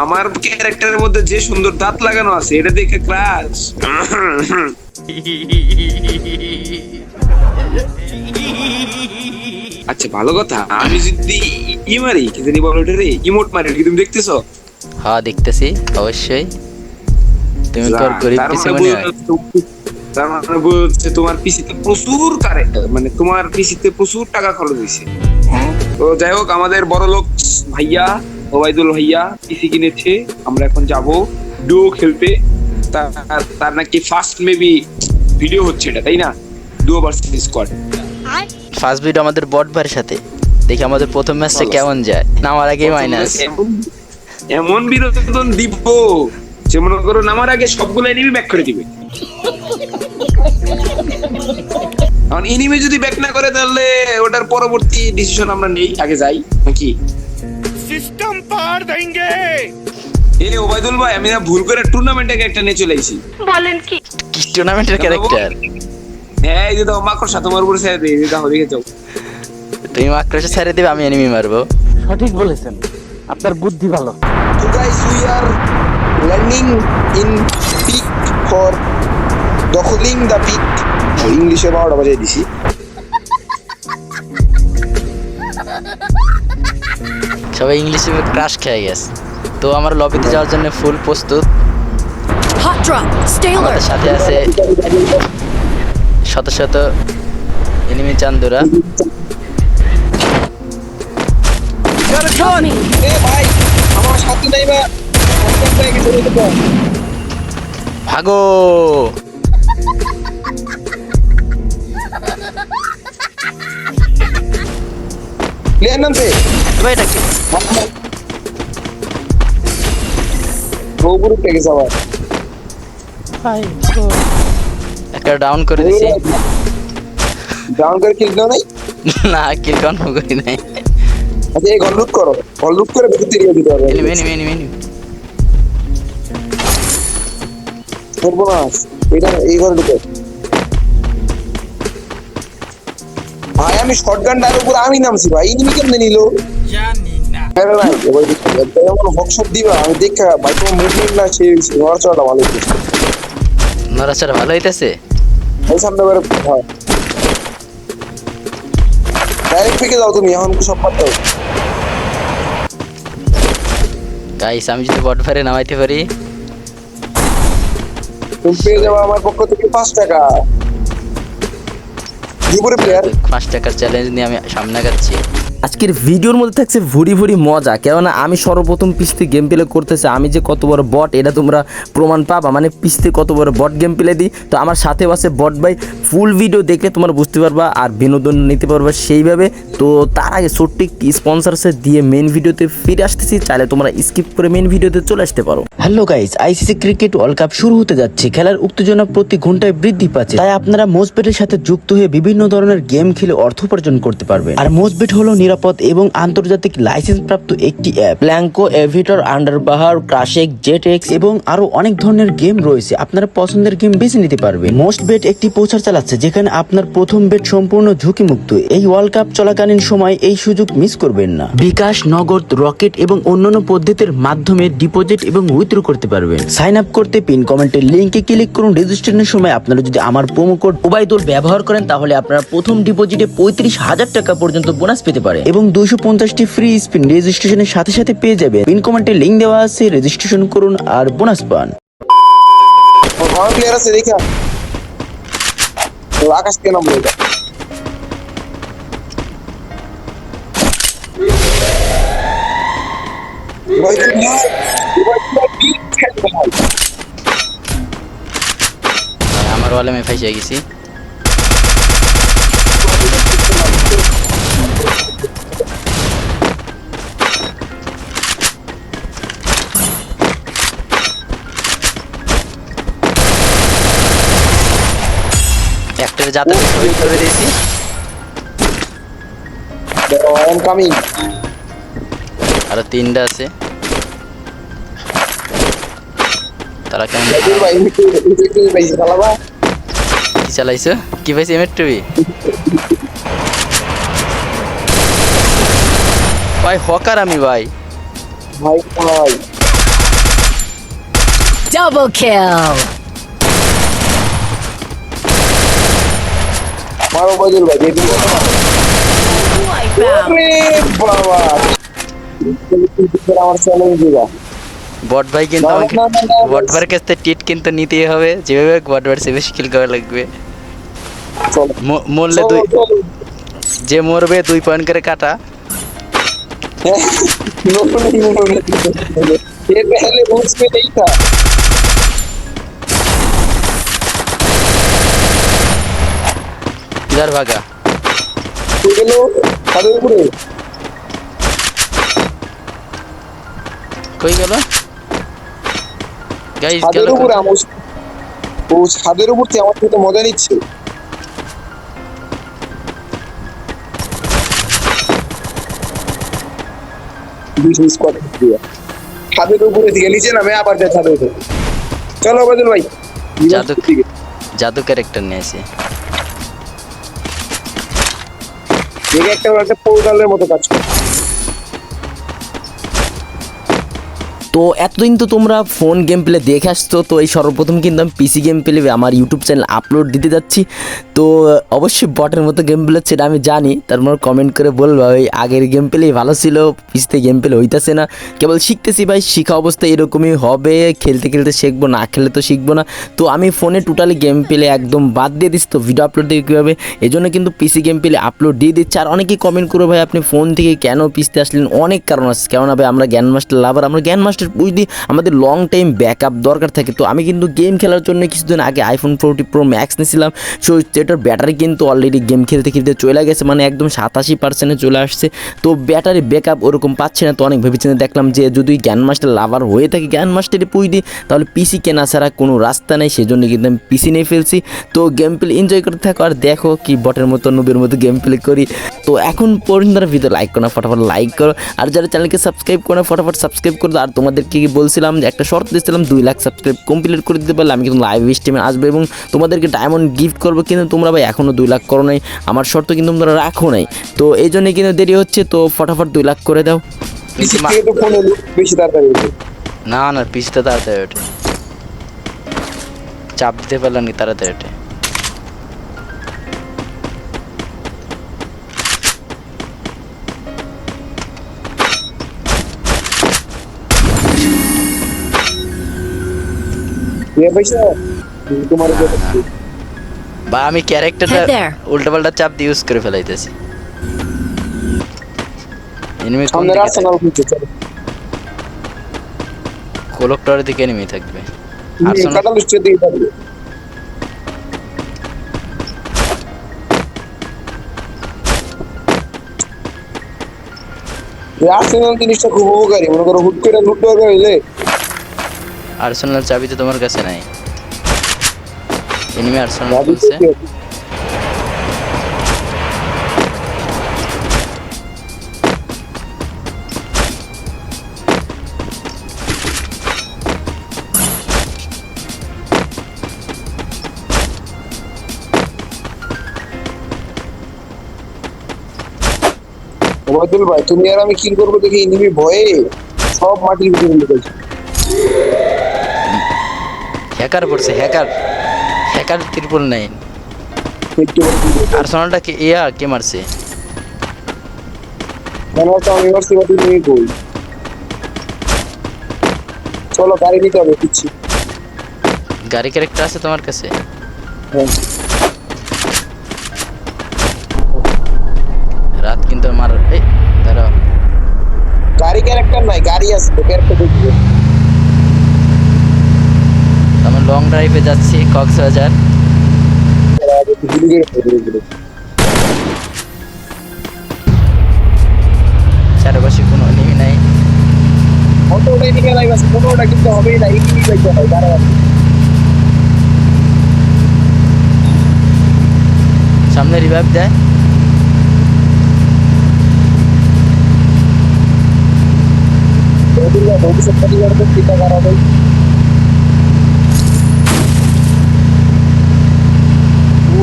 আমার ক্যারেক্টারের মধ্যে যে সুন্দর দাঁত লাগানো আছে এটা দেখে ক্রাশ আচ্ছা ভালো কথা আমি যদি ই মারি কি জানি বলো রে ইমোট মারি কি তুমি দেখতেছো? হ্যাঁ দেখতেছি অবশ্যই। তুমি তোর গরিব তার কিছু মানে মনে হয়। বলছে- তার মানে বলছে তোমার পিসিতে প্রচুর কারেন্ট মানে তোমার পিসিতে প্রচুর টাকা খরচ হয়েছে তো যাই হোক আমাদের বড় লোক ভাইয়া ওবায়দুল ভাইয়া পিসি কিনেছে। আমরা এখন যাব ডুও খেলতে। তার তার নাকি ফার্স্ট মেবি ভিডিও হচ্ছে এটা তাই না? Duo versus squad first video আমাদের বট ভাইয়ের সাথে। দেখি আমাদের প্রথম ম্যাচটা কেমন যায়। নামার আগে মাইনাস এমন- এমন বিনোদন দিব যে মনে করো নামার আগে সবগুলো এনিমি ব্যাক করে দিবে। কারণ এনিমি যদি ব্যাক না করে তাহলে ওটার পরবর্তী ডিসিশন আমরা নেই আগে যাই। নাকি? সিস্টেম পার দেঙ্গে এই ওবাইদুল ভাই আমি না ভুল করে টুর্নামেন্টে ক্যারেক্টার নিয়ে চলে এসেছি। বলেন কি? কি টুর্নামেন্টের ক্যারেক্টার হ্যাঁ এই যে মাকড় সাথে তোমার উপরে ছেড়ে দিই দাও হয়ে যাও। তুমি মাকড়সা ছেড়ে দিবে আমি এনিমি মারবো। সঠিক বলেছেন। আপনার বুদ্ধি ভালো। তো guys we are learning in pick for দখলিং the pick ইংলিশে বড় বাজে দিছি। সবাই ইংলিশে ক্রাশ খেয়ে গেছে। তো আমার লবিতে যাওয়ার জন্য ফুল প্রস্তুত। আমাদের সাথে আছে শত শত এনিমি চান্দুরা। ভাগো! প্লেয়ার নামছে এবার এটা কি রোবুর থেকে যাওয়া একটা ডাউন করে দিছি ডাউন করে কিল দাও নাই না কিল কনফার্ম করি নাই আচ্ছা এই ঘর লুট করো ঘর লুট করে ভিতর থেকে দিতে এনিমি এনিমি এনিমি এনিমি করব না এটা এই ঘরে ঢুকে ভাই আমি শটগান ডার উপর আমি নামছি ভাই ইনি কেমনে নিল? আরে ভাই এবার এমন হকশট দিবা আমি দেখা ভাই তোমার মুভমেন্ট না সেই নড়াচড়াটা ভালো হচ্ছে নড়াচড়া ভালো হইতেছে? এই সামনে এবারে হয়। ডাইরেক্ট থেকে যাও তুমি এখন সব পারতো গাইস আমি যদি বট ফারে নামাইতে পারি? তুমি পেয়ে যাব আমার পক্ষ থেকে পাঁচ টাকা। পাঁচ টাকার চ্যালেঞ্জ নিয়ে আমি সামনে আগাচ্ছি। আজকের ভিডিওর মধ্যে থাকছে ভুরি ভুরি মজা, কেননা আমি সর্বপ্রথম পিস্তে গেম প্লে করতেছে, আমি যে কত বড় বট এটা তোমরা প্রমাণ পাবা। মানে পিস্তে কত বড় বট গেম প্লে দিই। তো আমার সাথে আছে বট ভাই ফুল ভিডিও দেখলে তোমরা বুঝতে পারবা আর বিনোদন নিতে পারবা সেইভাবে। তো তার আগে ছোট্ট একটি স্পন্সরসে দিয়ে মেন ভিডিওতে ফিরে আসতেছি। চাইলে তোমরা স্কিপ করে মেন ভিডিওতে চলে আসতে পারো। Hello guys ICC cricket world cup শুরু হতে যাচ্ছে। খেলার উত্তেজনা প্রতি ঘন্টায় বৃদ্ধি পাচ্ছে। তাই আপনারা মোজবেটের সাথে যুক্ত হয়ে বিভিন্ন ধরনের গেম খেলে অর্থ উপার্জন করতে পারবেন। আর মোজবেট হলো নিরাপদ এবং আন্তর্জাতিক লাইসেন্স প্রাপ্ত একটি অ্যাপ। প্ল্যাঙ্কো এভিটর আন্ডারবাহার, ক্রাশেক জেট এক্স এবং আরও অনেক ধরনের গেম রয়েছে। আপনারা পছন্দের গেম বেছে নিতে পারবে মোস্ট বেট একটি প্রচার চালাচ্ছে যেখানে আপনার প্রথম বেট সম্পূর্ণ ঝুঁকিমুক্ত। এই ওয়ার্ল্ড কাপ চলাকালীন সময় এই সুযোগ মিস করবেন না। বিকাশ, নগদ, রকেট এবং অন্যান্য পদ্ধতির মাধ্যমে ডিপোজিট এবং উইথড্র করতে পারবেন। সাইন আপ করতে পিন কমেন্টের লিঙ্কে ক্লিক করুন। রেজিস্ট্রেশনের সময় আপনারা যদি আমার প্রোমো কোড ওবাইদুল ব্যবহার করেন, তাহলে আপনারা প্রথম ডিপোজিটে পঁয়ত্রিশ হাজার টাকা পর্যন্ত বোনাস পেতে পারে এবং দুইশো পঞ্চাশটি ফ্রি স্পিন রেজিস্ট্রেশনের সাথে সাথে পেয়ে যাবেন। পিন কমেন্টের লিঙ্ক দেওয়া আছে রেজিস্ট্রেশন করুন আর বোনাস পান। প্লেয়ার আছে দেখা আকাশ আমার ওয়ালে আমি ফাইসে গেছি। একটার যাতে শহীদ করে দিয়েছি. আরও তিনটা আছে তারা কেমন? কি চালাইছো কি পাইছি এম টুবি ভাই হকার আমি ভাই ভাই, ভাই। Double kill. মারো বদল ভাই যেদিন Wipeout. বাবা আমার চ্যালেঞ্জ দিবা বট ভাই কিন্তু না, আমাকে না, না, না, বট ভাইয়ের কাছ থেকে টিট কিন্তু নিতেই হবে যেভাবে হোক বট ভাইয়ের বেশি কিল করা লাগবে চলো ম- মরলে চলো, দুই চলো। যে মরবে দুই পয়েন্ট করে কাটা नो नहीं नो नहीं ये पहले रूल्स में नहीं था কিধার ভাগা। তো কই গেল? গাইস গেল ও ছাদের উপর থেকে আমার থেকে মজা নিচ্ছে। ছাদের উপরে থেকে নিচে নামে আবার যায় ছাদের উপরে চলো বদল ভাই জাদু জাদু ক্যারেক্টার নিয়ে আসি। একটা একটা পোর্টালের মতো কাজ করে তো এতদিন তো তোমরা ফোন গেম প্লে দেখে আসছো, তো এই সর্বপ্রথম কিন্তু আমি পিসি গেম প্লে আমার ইউটিউব চ্যানেল আপলোড দিতে যাচ্ছি। তো অবশ্যই বটের মতো গেম প্লে সেটা আমি জানি তারপর কমেন্ট করে বলব, ওই আগের গেম প্লেই ভালো ছিল পিসিতে গেম প্লে হইতাছে না। কেবল শিখতেছি ভাই, শিখা অবস্থা এরকমই হবে, খেলতে খেলতে শিখব, না খেলে তো শিখব না। তো আমি ফোনে টোটালি গেম প্লে একদম বাদ দিয়ে দিচ্ছি তো ভিডিও আপলোড দিয়ে কীভাবে? এই জন্য কিন্তু পিসি গেম প্লে আপলোড দিয়ে দিচ্ছে। আর অনেকেই কমেন্ট করো ভাই, আপনি ফোন থেকে কেন পিসতে আসলেন? অনেক কারণ আছে। কেননা ভাই, আমরা জ্ঞান মাস্টার লাভার আমরা জ্ঞান মাস্টার বুঝলি, আমাদের লং টাইম ব্যাকআপ দরকার থাকে। তো আমি কিন্তু গেম খেলার জন্য কিছুদিন আগে আইফোন ফোরটি প্রো ম্যাক্স নিয়েছিলাম। সো সেটার ব্যাটারি কিন্তু অলরেডি গেম খেলতে খেলতে চলে গেছে মানে একদম সাতাশি পার্সেন্টে চলে আসছে। তো ব্যাটারি ব্যাকআপ ওরকম পাচ্ছে না, তো অনেক ভেবেচিন্তে দেখলাম যে যদি জ্ঞান মাস্টার লাভার হয়ে থাকে জ্ঞান মাস্টারে পুই দিই তাহলে পিসি কেনা ছাড়া কোনো রাস্তা নেই। সেজন্য কিন্তু আমি পিসি নিয়ে ফেলছি। তো গেম প্লে এনজয় করতে থাকো আর দেখো কি বটের মতো নুবের মতো গেম প্লে করি। তো এখন পর্যন্ত ভিডিও লাইক করো না, ফটাফট লাইক করো। আর যারা চ্যানেলকে সাবস্ক্রাইব করো না, ফটাফট সাবস্ক্রাইব করে আর আর তোমাদেরকে কি বলছিলাম যে একটা শর্ত দিয়েছিলাম দুই লাখ সাবস্ক্রাইব কমপ্লিট করে দিতে পারলে আমি কিন্তু লাইভ স্ট্রিমে আসব এবং তোমাদেরকে ডায়মন্ড গিফট করব কিন্তু তোমরা ভাই এখনও দুই লাখ করো নাই। আমার শর্ত কিন্তু তোমরা রাখো নাই। তো এই জন্য কিন্তু দেরি হচ্ছে তো ফটাফট দুই লাখ করে দাও। না না পিছতে তাড়াতাড়ি ওঠে। চাপ দিতে পারলাম নি তাড়াতাড়ি ওঠে। বা আমি ক্যারেক্টারটা. উল্টাপাল্টা চাপ দিয়ে ইউজ করে ফেলাইতেছি। এনিমি কোন দিকে এনিমি থাকবে? আর্সেনাল আর্সেনাল জিনিসটা খুব উপকারী। মনে করো হুট করে লুট দরকার হইলে আর্সেনাল চাবি তো তোমার কাছে নাই। এনিমি আর্সেনাল বলছে ওবায়দুল ভাই তুমি আর আমি কিল করব দেখে? ইনিমি ভয়ে সব মাটির ভিতরে লুকাইছে হ্যাকার পড়ছে হ্যাকার হ্যাকার ত্রিপুল নাইন একটু আর্সেনালটা কে ইয়া কে মারছে? চলো গাড়ি নিতে হবে দিচ্ছি। গাড়ি ক্যারেক্টার আছে তোমার কাছে? হ্যাঁ। রাত কিন্তু আমার এই দাঁড়াও। গাড়ি ক্যারেক্টার নাই গাড়ি আছে ক্যারেক্টার দেখবে লং ড্রাইভে যাচ্ছি কক্সবাজার। চারপাশে কোনো এনিমি নাই। কিন্তু হবেই হয় সামনে রিভাইভ দেয়। ভবিষ্যৎ পরিবারকে টিকা করা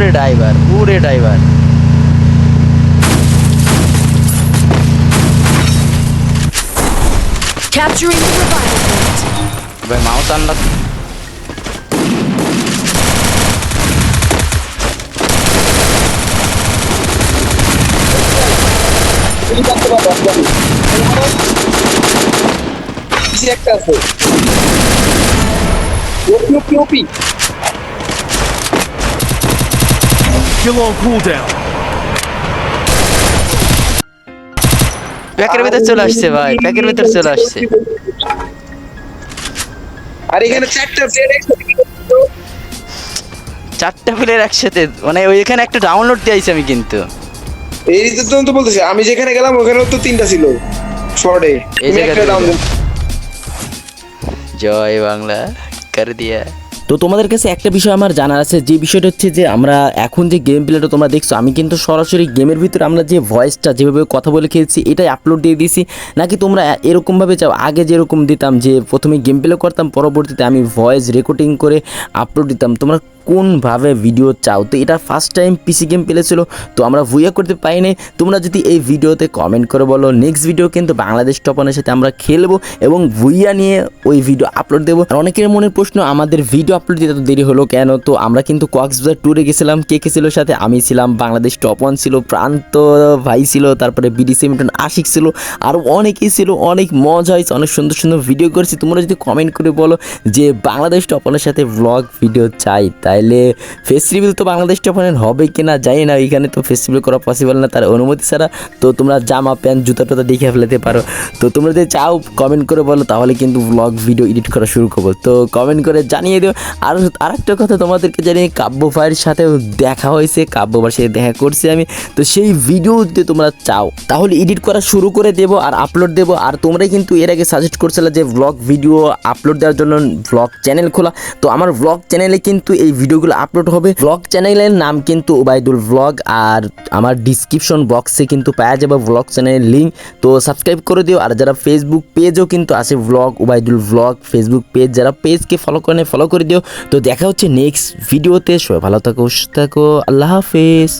पूरे ड्राइवर पूरे driver Capturing the revival point. भाई माउस अनलॉक একটা আছে ওপি ওপি ওপি Kill on cooldown. প্যাকের ভিতর চলে আসছে ভাই। প্যাকের ভিতর চলে আসছে। আর এখানে চারটা প্লেয়ার একসাথে। চারটা প্লেয়ার একসাথে। মানে ওইখানে একটা ডাউনলোড দিয়েছি আমি কিন্তু। এই তো তো বলতেছি আমি যেখানে গেলাম ওখানেও তো তিনটা ছিল। শর্টে এই জায়গাতে জয় বাংলা কর দিয়া। তো তোমাদের কাছে একটা বিষয় আমার জানার আছে, যে বিষয়টা হচ্ছে যে আমরা এখন যে গেম প্লেটা তোমরা দেখছ, আমি কিন্তু সরাসরি গেমের ভিতরে আমরা যে ভয়েসটা যেভাবে কথা বলে খেলছি এটাই আপলোড দিয়ে দিয়েছি। নাকি তোমরা এরকমভাবে চাও, আগে যেরকম দিতাম যে প্রথমে গেম প্লে করতাম, পরবর্তীতে আমি ভয়েস রেকর্ডিং করে আপলোড দিতাম, তোমরা কোনভাবে ভিডিও চাও? তো এটা ফার্স্ট টাইম পিসি গেম পেলেছিল, তো আমরা ভুইয়া করতে পারিনি। তোমরা যদি এই ভিডিওতে কমেন্ট করে বলো নেক্সট ভিডিও কিন্তু বাংলাদেশ টপনের সাথে আমরা খেলব এবং ভুইয়া নিয়ে ওই ভিডিও আপলোড দেবো। আর অনেকের মনের প্রশ্ন, আমাদের ভিডিও আপলোড দিতে এত দেরি হলো কেন? তো আমরা কিন্তু কক্সবাজার ট্যুরে গেছিলাম, কে কে ছিল সাথে? আমি ছিলাম, বাংলাদেশ টপ ওয়ান ছিল, প্রান্ত ভাই ছিল, তারপরে বিডি সেমিটন আশিক ছিল, আর অনেকেই ছিল, অনেক মজা হয়েছে, অনেক সুন্দর সুন্দর ভিডিও করেছি। তোমরা যদি কমেন্ট করে বলো যে বাংলাদেশ টপনের সাথে ব্লগ ভিডিও চাই তাইলে ফেস্টিভ্যাল তো বাংলাদেশ টপনের হবে কি না জানি না, এখানে তো ফেস্টিভ্যাল করা পসিবল না, তার অনুমতি ছাড়া। তো তোমরা জামা, প্যান্ট, জুতা টুতা দেখে ফেলতে পারো। তো তোমরা যদি চাও কমেন্ট করে বলো, তাহলে কিন্তু ব্লগ ভিডিও এডিট করা শুরু করব। তো কমেন্ট করে জানিয়ে দিও। আর আরেকটা কথা তোমাদেরকে জানিয়ে, কাব্য ভাইয়ের সাথে দেখা হয়েছে, কাব্য ভাইয়ের সাথে দেখা করছি আমি। তো সেই ভিডিও যদি তোমরা চাও, তাহলে এডিট করা শুরু করে দেবো আর আপলোড দেবো। আর তোমরাই কিন্তু এর আগে সাজেস্ট করছিলে যে ব্লগ ভিডিও আপলোড দেওয়ার জন্য ব্লগ চ্যানেল খোলা। তো আমার ব্লগ চ্যানেলে কিন্তু এই ভিডিওগুলো আপলোড হবে। ব্লগ চ্যানেলের নাম কিন্তু ওবায়দুল ব্লগ আর আমার ডিসক্রিপশন বক্সে কিন্তু পাওয়া যাবে ব্লগ চ্যানেলের লিঙ্ক তো সাবস্ক্রাইব করে দিও আর যারা ফেসবুক পেজও কিন্তু আছে blog Obaidul blog Facebook page যারা পেজকে ফলো করে ফলো করে দিও। তো দেখা হচ্ছে নেক্সট ভিডিওতে সবাই ভালো থাকো, সুস্থ থাকো, আল্লাহ হাফেজ।